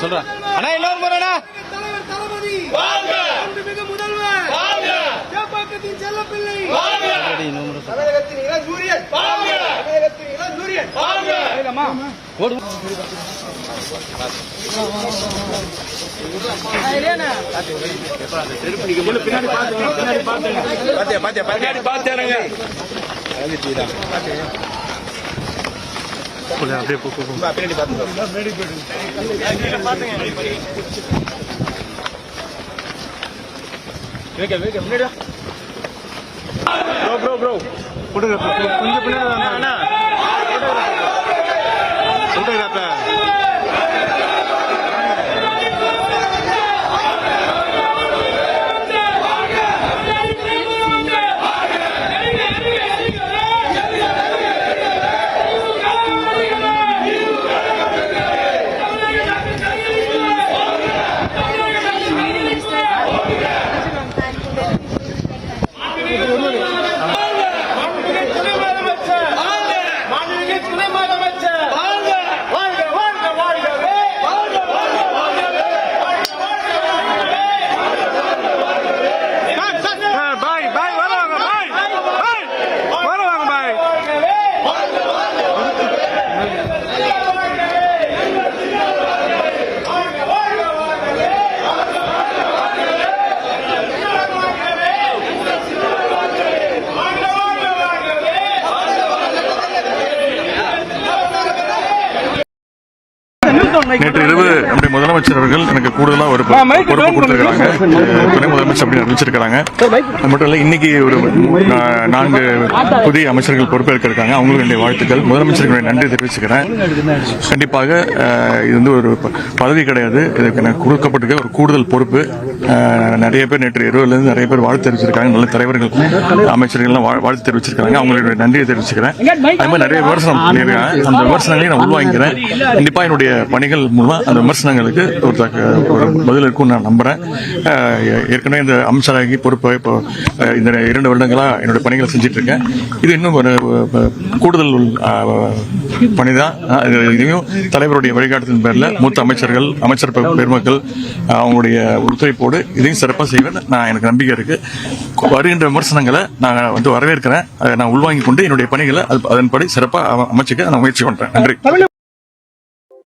சொல்றேன் அண்ணா இன்னொரு முறைண்ணா தலைவர் தளபதி சொல்றேன். தமிழகத்தின் இளஞ்சூரியன் வாழ்க தமிழகத்தின் இளஞ்சூரியன் வாழ்க ஓடு பின்னாடி நேற்று இரவு முதலமைச்சர் அவர்கள் எனக்கு கூடுதலா ஒரு பொறுப்பு கொடுத்திருக்காங்க. துணை முதலமைச்சர் அப்படின்னு அறிவிச்சிருக்காங்க. அது மட்டும் இல்ல இன்னைக்கு ஒரு நான்கு புதிய அமைச்சர்கள் பொறுப்பேற்க இருக்காங்க. அவங்களுக்கு என்னுடைய வாழ்த்துக்கள். முதலமைச்சருக்கு நன்றி தெரிவிச்சுக்கிறேன். கண்டிப்பாக இது வந்து ஒரு பதவி கிடையாது. இதுக்கு எனக்கு கொடுக்கப்பட்டிருக்க ஒரு கூடுதல் பொறுப்பு. நிறைய பேர் நேற்று இரவுல இருந்து நிறைய பேர் வாழ்த்து தெரிவிச்சிருக்காங்க. நல்ல தலைவர்கள் அமைச்சர்கள் எல்லாம் வா- வாழ்த்து தெரிவிச்சிருக்காங்க. அவங்களுடைய நன்றியை தெரிவிச்சுக்கிறேன். அது மாதிரி நிறைய விமர்சனம் பண்ணியிருக்காங்க அந்த விமர்சனங்களை நான் உள்வாங்கிக்கிறேன். கண்டிப்பா என்னுடைய பணிகள் மூலமா அந்த விமர்சனங்களுக்கு ஒரு தக்க ஒரு பதில் இருக்கும்னு நான் நம்புகிறேன் ஏற்கனவே இந்த அம்சராகி பொறுப்பை இப்போ இந்த இரண்டு வருடங்களாக என்னுடைய பணிகளை செஞ்சுட்டு இருக்கேன் இது இன்னும் ஒரு கூடுதல் பணி தான் இதையும் தலைவருடைய வழிகாட்டுதலின் பேரில் மூத்த அமைச்சர்கள் அமைச்சர் பெருமக்கள் அவங்களுடைய ஒத்துழைப்போடு இதையும் சிறப்பாக செய்வேன் நான் எனக்கு நம்பிக்கை இருக்குது வருகின்ற விமர்சனங்களை நான் வந்து வரவேற்கிறேன். அதை நான் உள்வாங்கி கொண்டு என்னுடைய பணிகளை அது- அதன்படி சிறப்பாக அமைச்சுக்க நான் முயற்சி பண்ணுறேன் நன்றி.